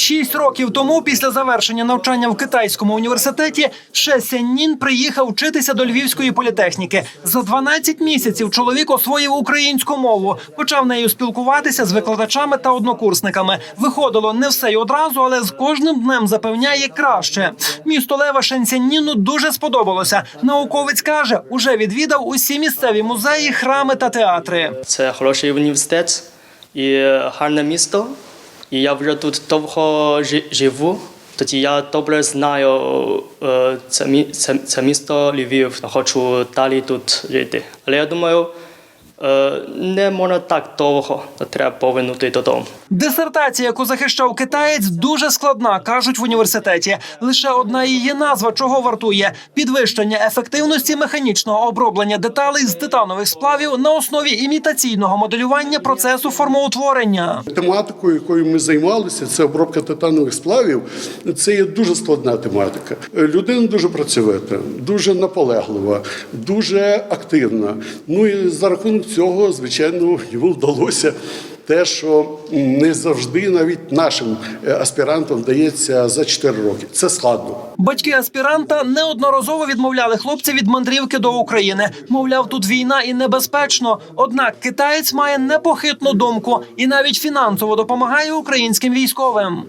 Шість років тому, після завершення навчання в китайському університеті, Ше Сяннін приїхав вчитися до Львівської політехніки. За 12 місяців чоловік освоїв українську мову, почав нею спілкуватися з викладачами та однокурсниками. Виходило не все й одразу, але з кожним днем запевняє краще. Місто Лева Шенсянніну дуже сподобалося. Науковець каже, уже відвідав усі місцеві музеї, храми та театри. Це хороший університет і гарне місто. І я вже тут довго живу. Тоді я добре знаю е, це, мі- це, це місто Львів. Хочу далі тут жити. Але я думаю, не можна так довго. Треба повернути додому. Дисертація, яку захищав китаєць, дуже складна, кажуть в університеті. Лише одна її назва чого вартує підвищення ефективності механічного оброблення деталей з титанових сплавів на основі імітаційного моделювання процесу формоутворення. Тематикою, якою ми займалися, це обробка титанових сплавів. Це є дуже складна тематика. Е, Людина дуже працьовита, дуже наполеглива, дуже активна. Ну і за рахунок цього, звичайно, йому вдалося те, що не завжди навіть нашим е, аспірантам вдається за 4 роки. Це складно. Батьки аспіранта неодноразово відмовляли хлопця від мандрівки до України. Мовляв, тут війна і небезпечно. Однак китаєць має непохитну думку і навіть фінансово допомагає українським військовим.